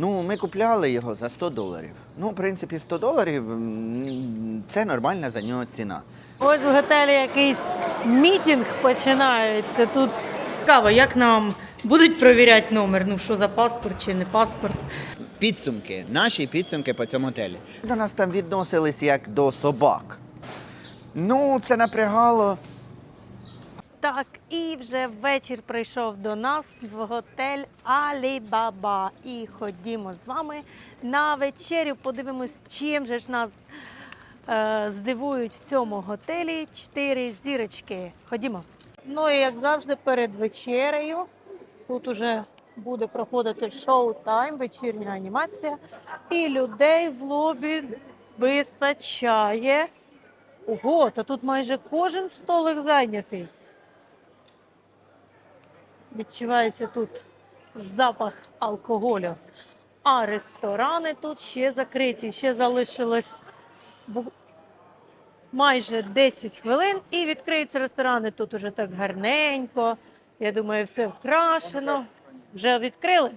Ну, ми купляли його за 100 доларів. Ну, в принципі, 100 доларів це нормальна за нього ціна. Ось в готелі якийсь мітінг починається. Тут цікаво, як нам будуть провіряти номер. Ну що за паспорт чи не паспорт. Підсумки, наші підсумки по цьому готелі. До нас там відносились як до собак. Ну, це напрягало. Так, і вже вечір прийшов до нас в готель Алібаба. І ходімо з вами на вечерю. Подивимось, чим же ж нас е, здивують в цьому готелі чотири зірочки. Ходімо. Ну і як завжди, перед вечерею тут уже буде проходити шоу-тайм, вечірня анімація. І людей в лобі вистачає. Ого, та тут майже кожен столик зайнятий. Відчувається тут запах алкоголю. А ресторани тут ще закриті. Ще залишилось майже 10 хвилин і відкриються ресторани. Тут уже так гарненько. Я думаю, все вкрашено. Вже відкрили?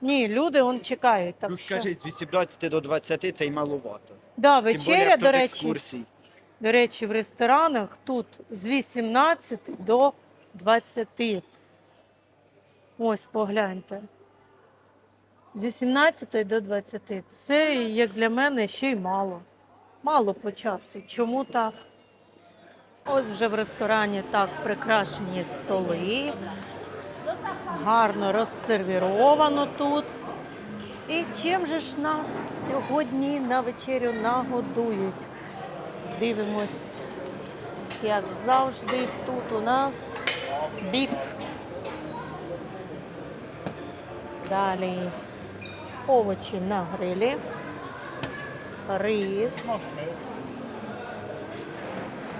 Ні, люди он чекають. Так Ну, що... скажіть, з 18 до 20 це й маловато. Да, вечеря, до речі, екскурсій. до речі, в ресторанах тут з 18 до 20. Ось погляньте. З 18 до 20. Це, як для мене, ще й мало. Мало по часу. Чому так? Ось вже в ресторані так прикрашені столи. Гарно розсервіровано тут. І чим же ж нас сьогодні на вечерю нагодують? Дивимось, як завжди, тут у нас біф. Далі овочі на грилі, рис.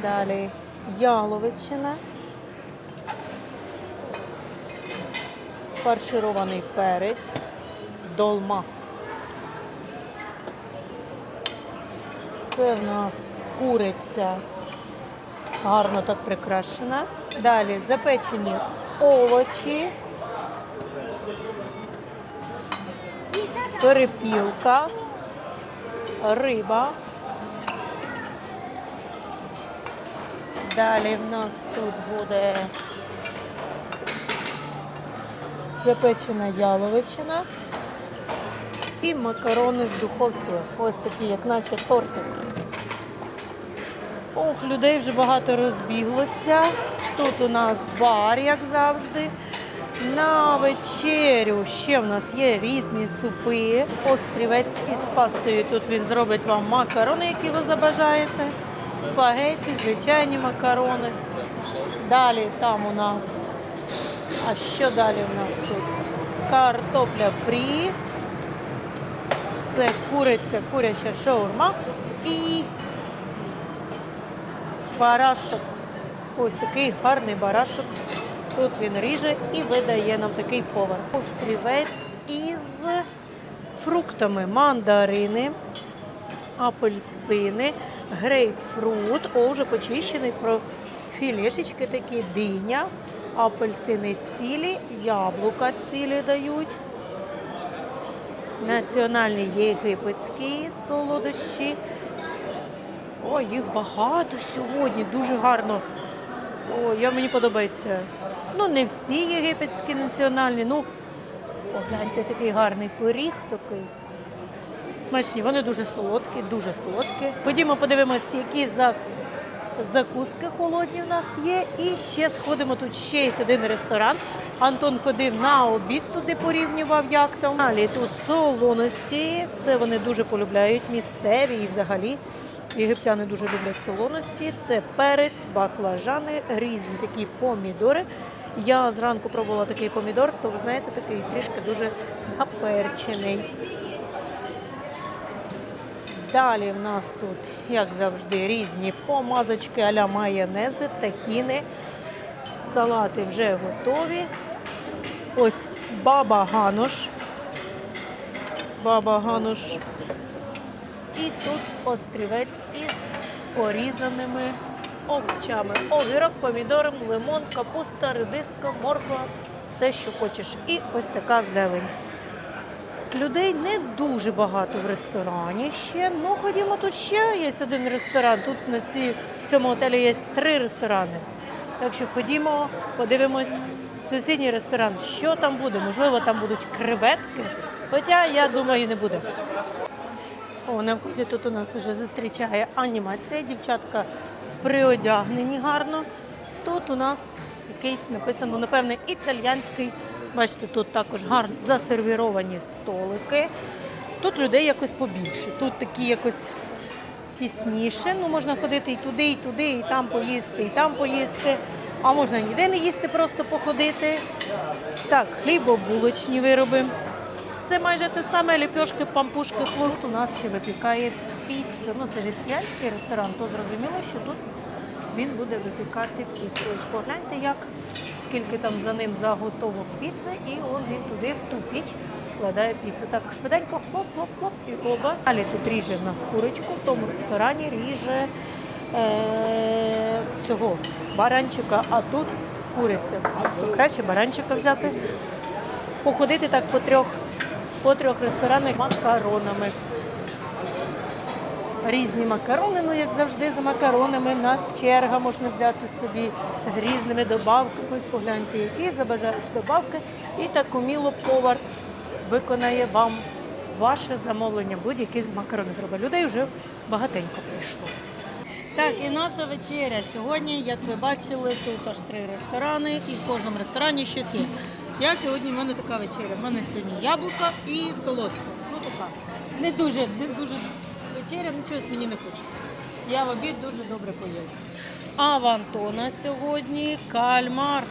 Далі яловичина, фарширований перець, долма. Це в нас куриця гарно так прикрашена. Далі запечені овочі, перепілка, риба. Далі в нас тут буде запечена яловичина і макарони в духовці. Ось такі, як наче тортик. Ох, людей вже багато розбіглося. Тут у нас бар, як завжди. На вечерю ще в нас є різні супи. Острівець із пастою. Тут він зробить вам макарони, які ви забажаєте. Спагетті, звичайні макарони. Далі там у нас. А що далі у нас тут? Картопля фрі. Це куриця, куряча шаурма і барашок. Ось такий гарний барашок. Тут він ріже і видає нам такий повар. Острівець із фруктами, мандарини, апельсини, грейпфрут, о, вже почищений про філешечки такі, диня, апельсини цілі, яблука цілі дають. Національні єгипетські солодощі. О, їх багато сьогодні, дуже гарно. О, я мені подобається. Ну, не всі єгипетські національні. Ну, погляньте, який гарний пиріг такий. Смачні, вони дуже солодкі, дуже солодкі. Ходімо, подивимося, які за... закуски холодні в нас є. І ще сходимо тут ще є один ресторан. Антон ходив на обід туди порівнював, як там. Далі тут солоності. Це вони дуже полюбляють місцеві і взагалі. Єгиптяни дуже люблять солоності. Це перець, баклажани, різні такі помідори. Я зранку пробувала такий помідор, то ви знаєте, такий трішки дуже наперчений. Далі в нас тут, як завжди, різні помазочки а-ля майонези, тахіни. Салати вже готові. Ось баба гануш. Баба гануш. І тут острівець із порізаними овочами. Огірок, помідор, лимон, капуста, редиска, морква, все, що хочеш. І ось така зелень. людей не дуже багато в ресторані ще. Ну, ходімо тут ще є один ресторан. Тут на ці, в цьому готелі є три ресторани. Так що ходімо, подивимось сусідній ресторан, що там буде. Можливо, там будуть креветки. Хоча я думаю, не буде. О, на тут у нас вже зустрічає анімація. Дівчатка приодягнені гарно. Тут у нас якийсь написано, напевне, італіянський. Бачите, тут також гарно засервіровані столики. Тут людей якось побільше. Тут такі якось тісніше. Ну, можна ходити і туди, і туди, і там поїсти, і там поїсти. А можна ніде не їсти, просто походити. Так, хлібобулочні вироби. Це майже те саме ліпьошки, пампушки, плут. У нас ще випікає піцу. Ну, це ж італіянський ресторан, то зрозуміло, що тут він буде випікати піцу. Погляньте, як скільки там за ним заготовок піци, і он він туди в ту піч складає піцу. Так швиденько хлоп-хлоп-хлоп і оба. Далі тут ріже в нас курочку, в тому ресторані ріже е- цього баранчика, а тут куриця. Краще баранчика взяти, походити так по трьох, по трьох ресторанах макаронами. Різні макарони, ну як завжди, за макаронами. У нас черга можна взяти собі з різними добавками. Погляньте, які забажаєш добавки. І так уміло повар виконає вам ваше замовлення. Будь-які макарони зробить. Людей вже багатенько прийшло. Так, і наша вечеря. Сьогодні, як ви бачили, тут аж три ресторани, і в кожному ресторані щось є. Я сьогодні, в мене така вечеря. В мене сьогодні яблука і солодка. Ну така. Не дуже, не дуже вечеря, чогось мені не хочеться. Я в обід дуже добре поїла. А в Антона сьогодні кальмар.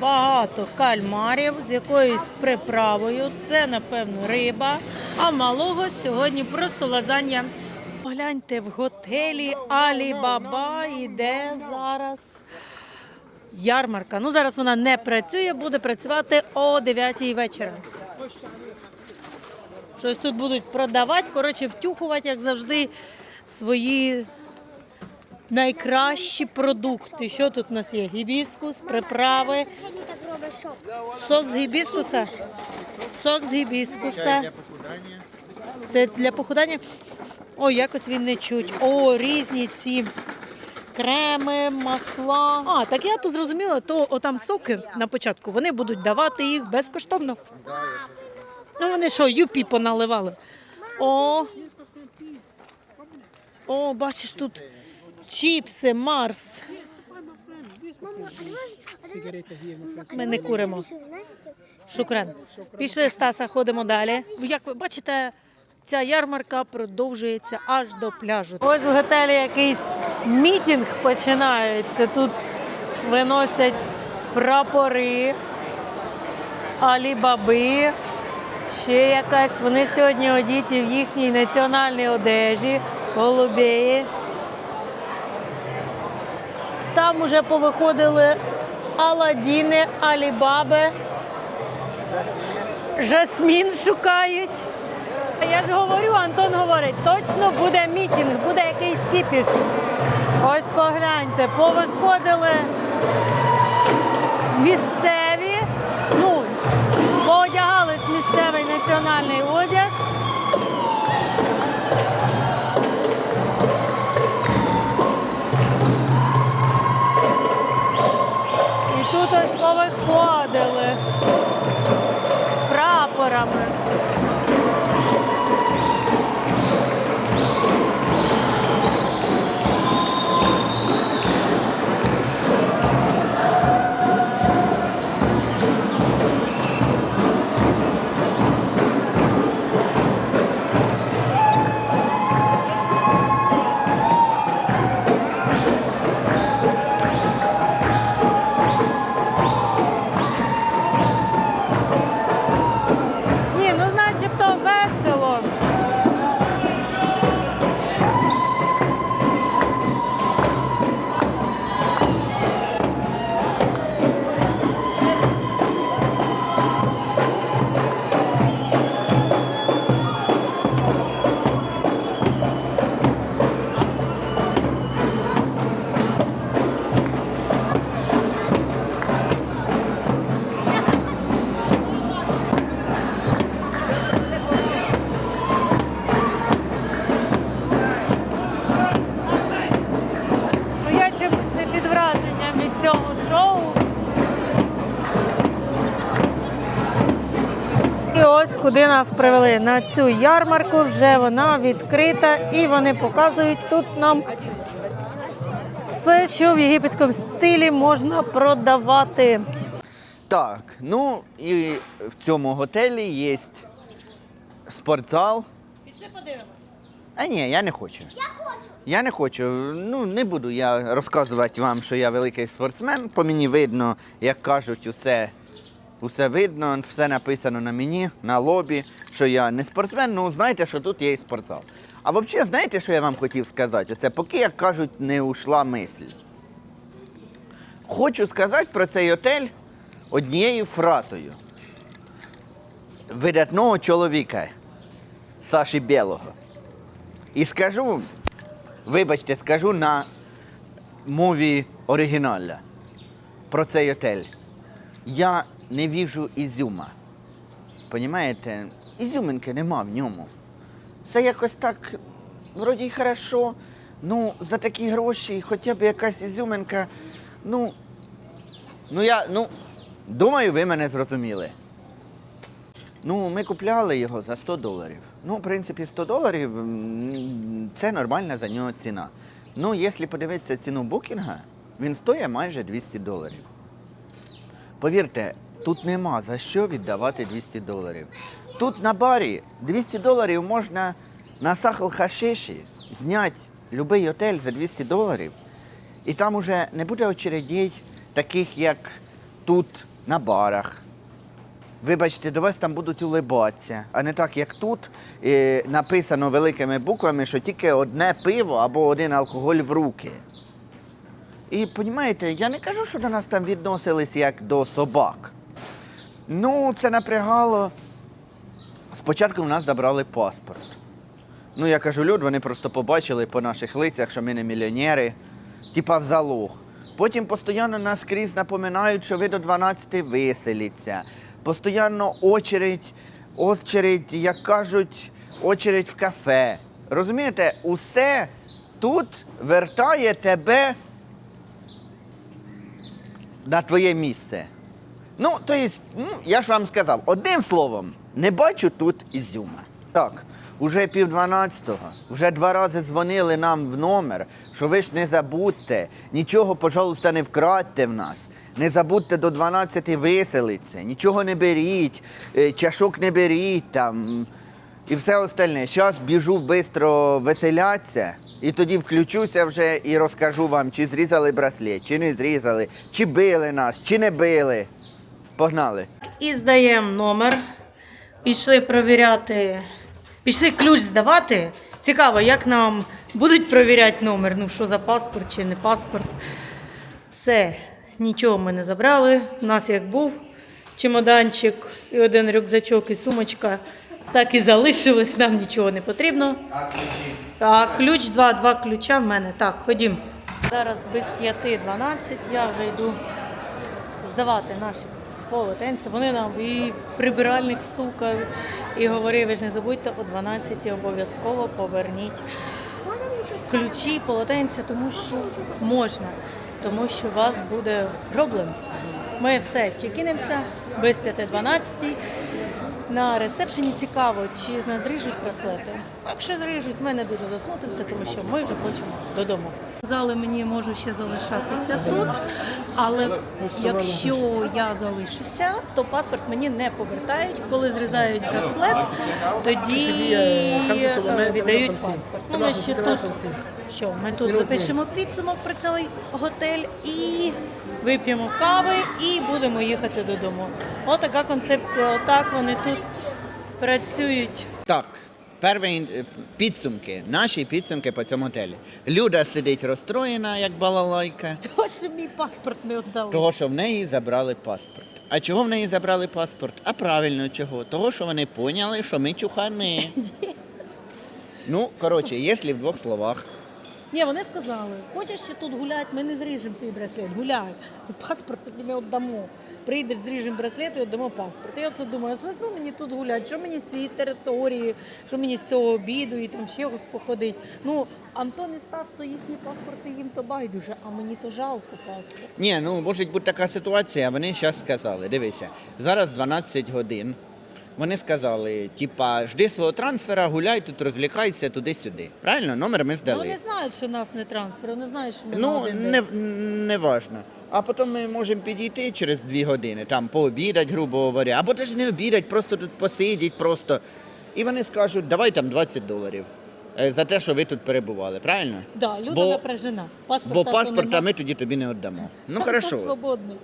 Багато кальмарів з якоюсь приправою. Це, напевно, риба. А малого сьогодні просто лазанья. Погляньте, в готелі Алібаба йде зараз ярмарка. Ну, зараз вона не працює, буде працювати о 9 вечора. Щось тут будуть продавати, коротше, втюхувати, як завжди, свої найкращі продукти. Що тут у нас є? Гібіскус, приправи. Сок з гібіскуса. Сок з гібіскуса. Це для похудання. О, якось він не чуть. О, різні ці креми, масла. А, так я тут зрозуміла, то отам соки на початку вони будуть давати їх безкоштовно. Ну вони що, юпі поналивали. О, о, бачиш тут чіпси, Марс. Ми не куримо. Шукран. Пішли Стаса, ходимо далі. Як ви бачите, ця ярмарка продовжується аж до пляжу. Ось в готелі якийсь мітінг починається. Тут виносять прапори, алібаби, ще якась. Вони сьогодні одіті в їхній національній одежі, голубеї. Там уже повиходили Аладдіни, Алібаби. Жасмін шукають. Я ж говорю, Антон говорить, точно буде мітинг, буде якийсь кіпіш. Ось погляньте, повиходили місцеві, ну, поодягались місцевий національний одяг. Ось куди нас привели. На цю ярмарку вже вона відкрита і вони показують тут нам все, що в єгипетському стилі можна продавати. Так, ну і в цьому готелі є спортзал. Пішли подивимось. А ні, я не хочу. Я хочу. Я не хочу. Ну, не буду я розказувати вам, що я великий спортсмен. По мені видно, як кажуть, усе, усе видно, все написано на мені, на лобі, що я не спортсмен, ну знаєте, що тут є і спортзал. А взагалі, знаєте, що я вам хотів сказати? Це поки, як кажуть, не ушла мисль. Хочу сказати про цей отель однією фразою. Видатного чоловіка Саші Білого. І скажу, вибачте, скажу на мові оригіналя про цей отель. Я не віжу ізюма. Понімаєте? Ізюминки нема в ньому. Це якось так, вроді й хорошо. Ну, за такі гроші, хоча б якась ізюминка. Ну, ну я, ну, думаю, ви мене зрозуміли. Ну, ми купляли його за 100 доларів. Ну, в принципі, 100 доларів це нормальна за нього ціна. Ну, якщо подивитися ціну букінга, він стоїть майже 200 доларів. Повірте, тут нема за що віддавати 200 доларів. Тут на барі 200 доларів можна на сахал хашиші зняти будь-який готель за 200 доларів. І там уже не буде очередей, таких як тут на барах. Вибачте, до вас там будуть улибатися, а не так, як тут е, написано великими буквами, що тільки одне пиво або один алкоголь в руки. І розумієте, я не кажу, що до нас там відносились як до собак. Ну, це напрягало. Спочатку в нас забрали паспорт. Ну, я кажу, люд, вони просто побачили по наших лицях, що ми не мільйонери, типа в залог. Потім постійно нас скрізь напоминають, що ви до 12 виселіться. Постійно очередь, очередь, як кажуть, очередь в кафе. Розумієте, усе тут вертає тебе на твоє місце. Ну, то есть, ну, я ж вам сказав, одним словом, не бачу тут ізюма. Так, уже пів дванадцятого, вже два рази дзвонили нам в номер, що ви ж не забудьте, нічого, пожалуйста, не вкрадьте в нас. Не забудьте до 12 виселитися, нічого не беріть, е, чашок не беріть там. І все остальне. Зараз біжу швидко веселятися, і тоді включуся вже і розкажу вам, чи зрізали браслет, чи не зрізали, чи били нас, чи не били. Погнали. І здаємо номер. Пішли провіряти. Пішли ключ здавати. Цікаво, як нам будуть провіряти номер. Ну, що за паспорт чи не паспорт. Все, нічого ми не забрали. У нас як був чемоданчик і один рюкзачок, і сумочка. Так і залишилось, нам нічого не потрібно. Так, ключ, два, два ключа в мене. Так, ходім. Зараз без 5.12 я вже йду здавати наші полотенця. Вони нам і прибиральник стукав, і говорив, ви ж не забудьте о 12 обов'язково поверніть ключі, полотенця, тому що можна, тому що у вас буде проблем. Ми все чекінемося без 5.12. На ресепшені цікаво, чи нас зріжуть браслети. Якщо зріжуть, ми не дуже засмутимося, тому що ми вже хочемо додому. Зали мені можу ще залишатися тут, але якщо я залишуся, то паспорт мені не повертають. Коли зрізають браслет, тоді е, віддають паспорт. Ну, ми ще тут що ми тут запишемо підсумок про цей готель і вип'ємо кави і будемо їхати додому. Отака концепція. Отак вони тут працюють. Так, перші е, підсумки, наші підсумки по цьому готелі. Люда сидить розстроєна, як балалайка, То, що мій паспорт не віддали. того, що в неї забрали паспорт. А чого в неї забрали паспорт? А правильно чого? Того, що вони поняли, що ми чухани. Ну, коротше, якщо в двох словах, Ні, вони сказали, хочеш ще тут гуляти, ми не зріжемо твій браслет, гуляй. Паспорт тобі не віддамо. Прийдеш, зріжемо браслет і віддамо паспорт. Я оце думаю, смисл мені тут гуляти, що мені з цієї території, що мені з цього обіду і там ще походить. Ну, Антон і Стас, то їхні паспорти їм то байдуже, а мені то жалко паспорт. Ні, ну може бути така ситуація, вони зараз сказали, дивися, зараз 12 годин. Вони сказали, типа, жди свого трансфера, гуляй тут, розлікайся туди-сюди. Правильно? Номер ми Ну, здали. вони знають, що нас не трансфер, вони знають, що ми на Ну, один не, не важно. А потім ми можемо підійти через дві години, там пообідати, грубо говоря, або теж не обідати, просто тут посидіть, просто. І вони скажуть, давай там 20 доларів е, за те, що ви тут перебували, правильно? Да, Люда бо- напряжена. Паспорта Бо то паспорта нема. ми тоді тобі не віддамо. Ну хорошо. Свободний.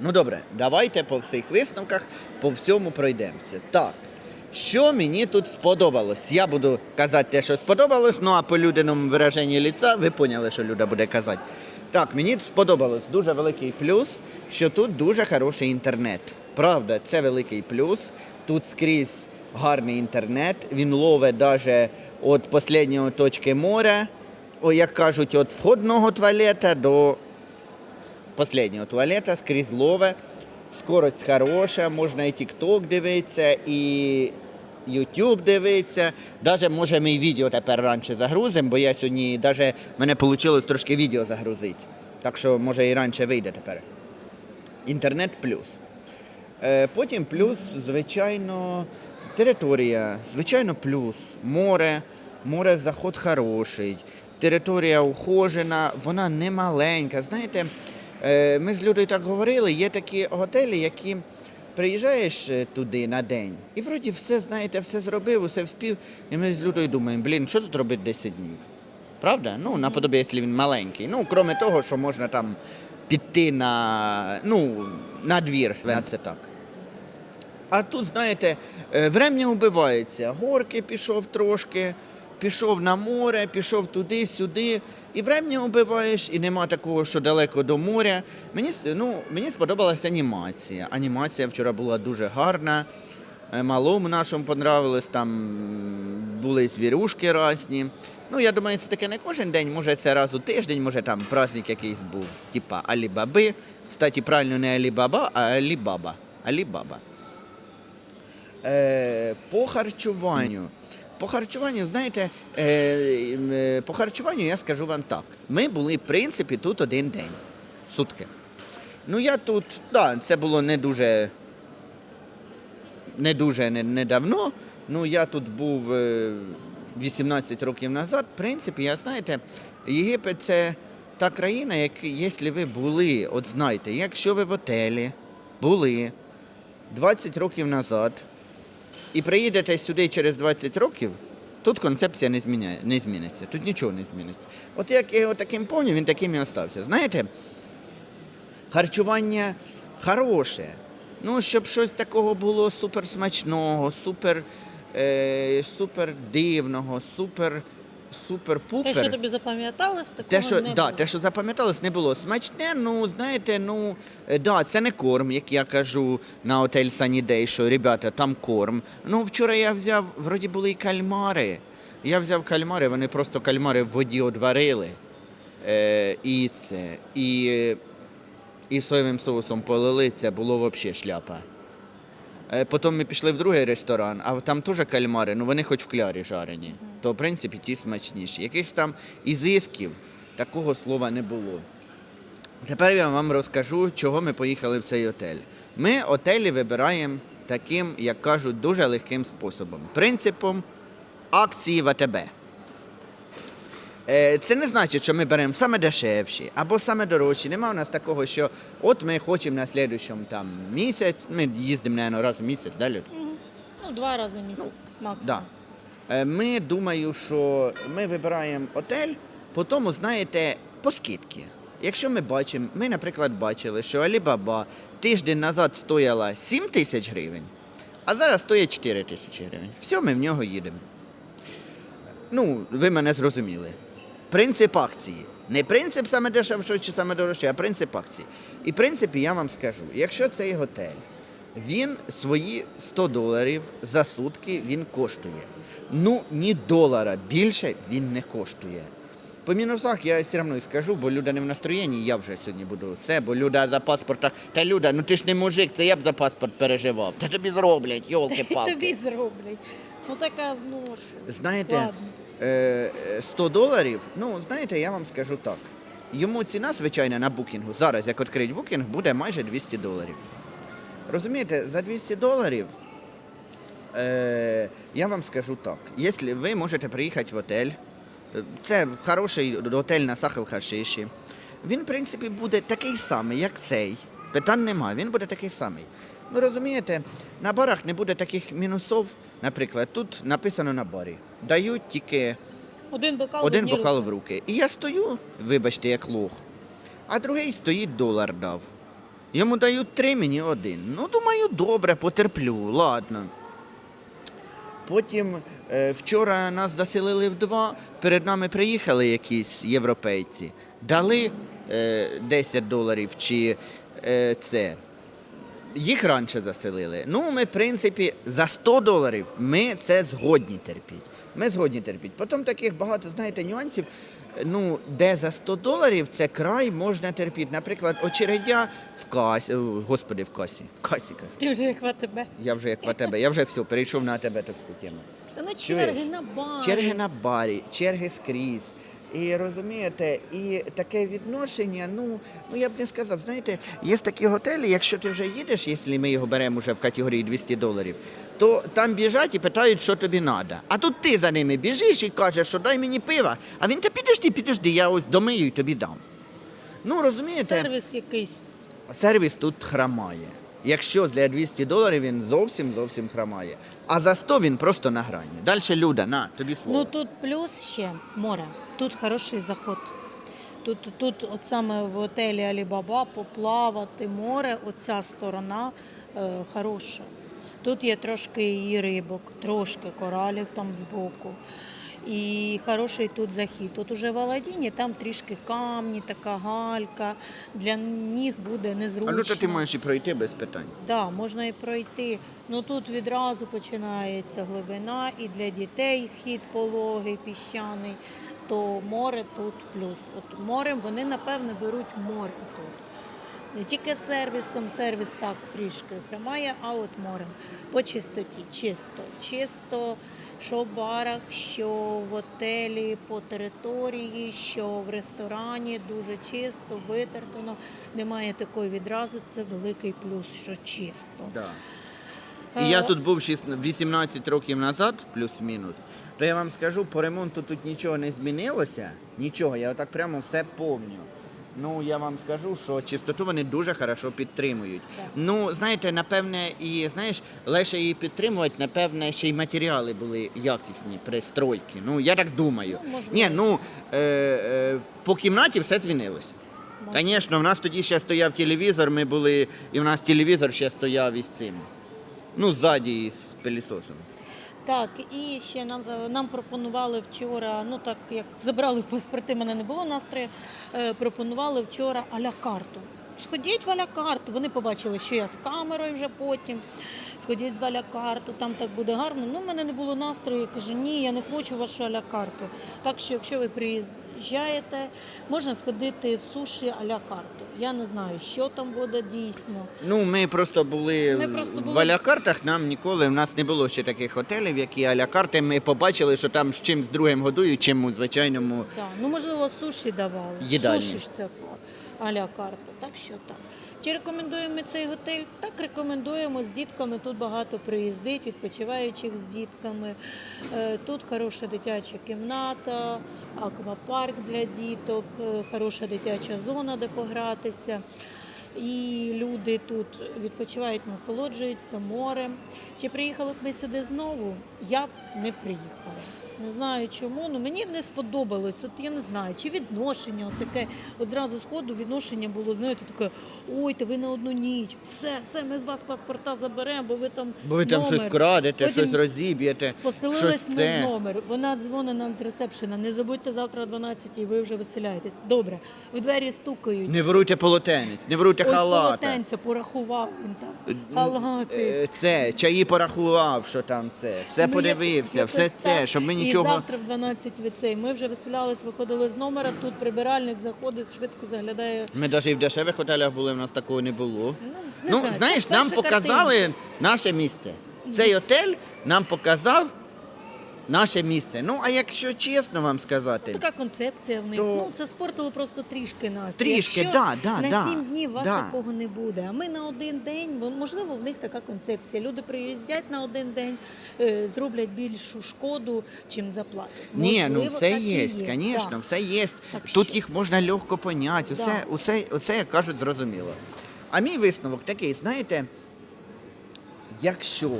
Ну добре, давайте по всіх висновках по всьому пройдемося. Так. Що мені тут сподобалось? Я буду казати те, що сподобалось, ну а по людиному вираженні ліця ви поняли, що Люда буде казати. Так, мені сподобалось дуже великий плюс, що тут дуже хороший інтернет. Правда, це великий плюс. Тут скрізь гарний інтернет. Він ловить навіть від останньої точки моря, о, як кажуть, від входного туалета до последнього туалета скрізь лове. Скорость хороша, можна і TikTok дивитися, і YouTube дивитися. Даже може ми і відео тепер раніше загрузимо, бо я сьогодні даже мене вийшло трошки відео загрузити. Так що може і раніше вийде тепер. Інтернет плюс. Е, Потім плюс, звичайно, територія, звичайно, плюс. Море, море заход хороший, територія ухожена, вона не маленька. Знаєте, е, ми з Людою так говорили, є такі готелі, які приїжджаєш е, туди на день, і вроді все, знаєте, все зробив, все вспів. І ми з Людою думаємо, блін, що тут робити 10 днів? Правда? Ну, наподобі, якщо він маленький. Ну, крім того, що можна там піти на, ну, на двір, це так. А тут, знаєте, е, врем'я вбивається. Горки пішов трошки, пішов на море, пішов туди-сюди. І врем'я вбиваєш, і нема такого, що далеко до моря. Мені, ну, мені сподобалася анімація. Анімація вчора була дуже гарна. Е, Малому нашому понравилось, там були звірушки різні. Ну, я думаю, це таке не кожен день, може це раз у тиждень, може там праздник якийсь був, типа Алібаби. Кстати, правильно не Алібаба, а Алібаба. Алібаба. Е, по харчуванню. По харчуванню, знаєте, е, е, по харчуванню я скажу вам так. Ми були, в принципі, тут один день. Сутки. Ну, я тут, так, да, це було не дуже не дуже недавно. Ну, я тут був е, 18 років назад. В принципі, я знаєте, Єгипет це та країна, як, якщо ви були, от знаєте, якщо ви в отелі були 20 років назад і приїдете сюди через 20 років, тут концепція не, зміняє, не зміниться, тут нічого не зміниться. От як я його таким поняв, він таким і остався. Знаєте, харчування хороше. Ну, щоб щось такого було суперсмачного, супер, е, супер дивного, супер, супер пупер. Те, що тобі запам'яталось, такого Те, що, не да, було. те, що запам'яталось, не було смачне. Ну, знаєте, ну е, да, це не корм, як я кажу на отель Sunny що ребята, там корм. Ну, вчора я взяв, вроді були і кальмари. Я взяв кальмари, вони просто кальмари в воді одварили. Е, і це. І, е, і соєвим соусом полили, це було взагалі шляпа. Е, Потім ми пішли в другий ресторан, а там теж кальмари, ну вони хоч в клярі жарені. То, в принципі, ті смачніші. Якихось там ізисків такого слова не було. Тепер я вам розкажу, чого ми поїхали в цей отель. Ми отелі вибираємо таким, як кажуть, дуже легким способом. Принципом акції в АТБ. Е, Це не значить, що ми беремо саме дешевші або саме дорожчі. Нема у нас такого, що от ми хочемо на слідуючому там місяць, ми їздимо, мабуть, раз в місяць, да, Люд? Ну, два рази в місяць максимум. Да. Е, Ми думаю, що ми вибираємо отель, по тому, знаєте, по скидки. Якщо ми бачимо, ми, наприклад, бачили, що Алібаба тиждень назад стояла 7 тисяч гривень, а зараз стоїть 4 тисячі гривень. Все, ми в нього їдемо. Ну, ви мене зрозуміли. Принцип акції. Не принцип саме дешевшого чи саме дорожче, а принцип акції. І в принципі я вам скажу, якщо цей готель, він свої 100 доларів за сутки він коштує. Ну, ні долара більше він не коштує. По мінусах я все одно скажу, бо Люда не в настроєнні, я вже сьогодні буду це, бо Люда за паспорта. Та Люда, ну ти ж не мужик, це я б за паспорт переживав. Та тобі зроблять, йолки-палки. Тобі зроблять. Ну така, ну що. Знаєте, Ладно. Е, е, 100 доларів, ну, знаєте, я вам скажу так. Йому ціна, звичайно, на букінгу, зараз, як відкрить букінг, буде майже 200 доларів. Розумієте, за 200 доларів Е, я вам скажу так. Якщо ви можете приїхати в готель, е, це хороший готель на Сахел-Хашиші. Він, в принципі, буде такий самий, як цей. Питань немає, він буде такий самий. Ну розумієте, на барах не буде таких мінусів. Наприклад, тут написано на барі. Дають тільки Один бокал. один одні бокал в руки. І я стою, вибачте, як лох. А другий стоїть долар дав. Йому дають три, мені один. Ну, думаю, добре, потерплю, ладно. Потім е, вчора нас заселили в два, перед нами приїхали якісь європейці, дали е, 10 доларів чи е, це. Їх раніше заселили. Ну, ми, в принципі, за 100 доларів ми це згодні терпіти. Ми згодні терпіти. Потім таких багато, знаєте, нюансів. Ну, де за 100 доларів це край можна терпіти. Наприклад, очередя в касі, господи, в касі. В касі. Ти вже як в АТБ. Я вже як в АТБ, я вже все, перейшов на АТБ товську тему. Та ну черги на барі. Черги на барі, черги скрізь. І розумієте, і таке відношення, ну, ну я б не сказав, знаєте, є такі готелі, якщо ти вже їдеш, якщо ми його беремо вже в категорії 200 доларів, то там біжать і питають, що тобі треба. А тут ти за ними біжиш і кажеш, що дай мені пива, а він та підожди, підожди, я ось домию і тобі дам. Ну, розумієте, Сервіс якийсь. сервіс тут храмає. Якщо для 200 доларів він зовсім зовсім храмає. А за 100 він просто на грані. Далі Люда, на, тобі слово. Ну тут плюс ще море. Тут хороший заход. Тут, тут от саме в готелі Алібаба поплавати море, оця сторона е, хороша. Тут є трошки і рибок, трошки коралів там збоку. І хороший тут захід. Тут уже в Аладдіні, там трішки камні, така галька. Для ніг буде незручно. А ну то ти можеш і пройти без питань. Да, можна і пройти. Ну тут відразу починається глибина і для дітей вхід пологий, піщаний, то море тут плюс. От морем вони напевне беруть море тут. Не тільки сервісом, сервіс так трішки хромає, а от морем. По чистоті, чисто, чисто, що в барах, що в готелі, по території, що в ресторані, дуже чисто, витертано. Немає такої відразу, це великий плюс, що чисто. Да. Е, І я тут був 18 років назад, плюс-мінус, то я вам скажу, по ремонту тут нічого не змінилося. Нічого, я отак прямо все помню. Ну, я вам скажу, що чистоту вони дуже хорошо підтримують. Так. Ну, знаєте, напевне, і знаєш, легше її підтримувати, напевне, ще й матеріали були якісні, пристройки. Ну, я так думаю. Ну. Ні, ну е, е, по кімнаті все змінилось. Звісно, в нас тоді ще стояв телевізор, ми були, і в нас телевізор ще стояв із цим. Ну, ззаді з пилісосом. Так, і ще нам нам пропонували вчора, ну так як забрали паспорти, мене не було настрою. е, Пропонували вчора аля карту. Сходіть в аля карту. Вони побачили, що я з камерою вже потім. Сходіть з аля карту, там так буде гарно. Ну, в мене не було настрою. Я кажу, ні, я не хочу вашу аля карту. Так що, якщо ви приїжджаєте, можна сходити в суші аля карту. Я не знаю, що там буде дійсно. Ну, ми просто були, Ми просто були- в аля-картах, нам ніколи, в нас не було ще таких готелів, які аля-карти. Ми побачили, що там з чимсь другим годують, чим у звичайному. Так, ну можливо, суші давали. Їдальні. Суші ж це аля карта. Так що так. Чи рекомендуємо цей готель? Так рекомендуємо з дітками. Тут багато приїздить, відпочиваючих з дітками. Е, Тут хороша дитяча кімната, аквапарк для діток, е, хороша дитяча зона, де погратися. І люди тут відпочивають, насолоджуються морем. Чи приїхали б ми сюди знову? Я б не приїхала. Не знаю чому, але мені не сподобалось. От я не знаю, чи відношення, от таке одразу з ходу відношення було, знаєте, таке, ой, та ви на одну ніч. Все, все, ми з вас паспорта заберемо, бо ви там. Бо ви там номер». щось крадете, Потім щось розіб'єте. Поселились щось ми це. в номер. Вона дзвонить нам з ресепшена. Не забудьте завтра о 12 і ви вже виселяєтесь. Добре, в двері стукають. Не вруйте полотенець, не вруйте Ось халата. полотенце порахував він так. Е, Халати. е, Це, чаї порахував, що там це. Все Ну, подивився, як- все це, щоб ми І завтра в 12 ви цей. Ми вже виселялись, виходили з номера. Тут прибиральник заходить, швидко заглядає. Ми навіть і в дешевих готелях були, в нас такого не було. Ну, не Ну, знаю, знаєш, нам показали картинка. наше місце. Цей готель нам показав наше місце. Ну, а якщо чесно вам сказати, Така концепція в них. То- Ну, це спортило просто трішки настрій. Трішки, Якщо да, да, на да, сім днів вас да. такого не буде. А ми на один день, бо, можливо, в них така концепція. Люди приїздять на один день, е, зроблять більшу шкоду, чим заплатять. Ні, ну Можливо, все так і є, звісно, все є. Так Тут що- їх можна легко поняти, Да. усе, усе, усе, як кажуть, зрозуміло. А мій висновок такий, знаєте, якщо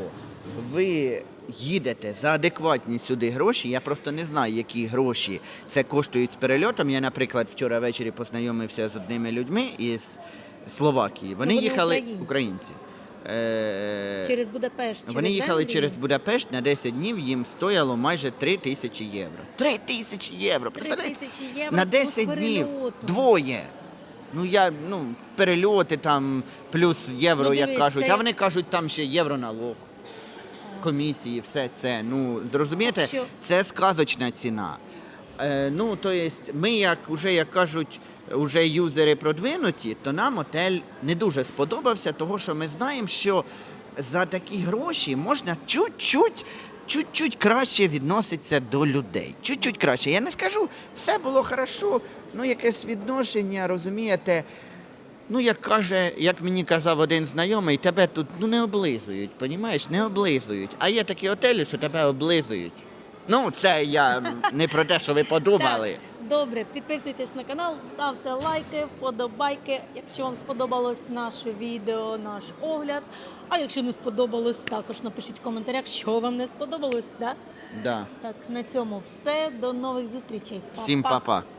ви їдете за адекватні сюди гроші, я просто не знаю, які гроші це коштують з перельотом. Я, наприклад, вчора ввечері познайомився з одними людьми із Словакії. Вони, вони їхали українці. українці. Е, Через Будапешт. Через Вони їхали Венгрію. через Будапешт на 10 днів, їм стояло майже 3 тисячі євро. 3 тисячі євро! Три Представляєте? тисячі євро На плюс 10 днів перельоту. двоє. Ну я ну перельоти там плюс євро, Ну, як дивись, кажуть. це- А вони кажуть, там ще євро налог, комісії, все це. Ну зрозумієте, це сказочна ціна. Е, ну, то є, ми, як уже як кажуть, уже юзери продвинуті, то нам отель не дуже сподобався, тому що ми знаємо, що за такі гроші можна чуть-чуть. Чуть-чуть краще відноситься до людей. Чуть-чуть краще. Я не скажу, все було хорошо, ну якесь відношення, розумієте. Ну, як каже, як мені казав один знайомий, тебе тут ну не облизують, понімаєш? Не облизують. А є такі готелі, що тебе облизують. Ну, це я не про те, що ви подумали. Добре, підписуйтесь на канал, ставте лайки, вподобайки. Якщо вам сподобалось наше відео, наш огляд. А якщо не сподобалось, також напишіть в коментарях, що вам не сподобалось. Да? Да. Так, на цьому все. До нових зустрічей. Всім Па-па. па-па.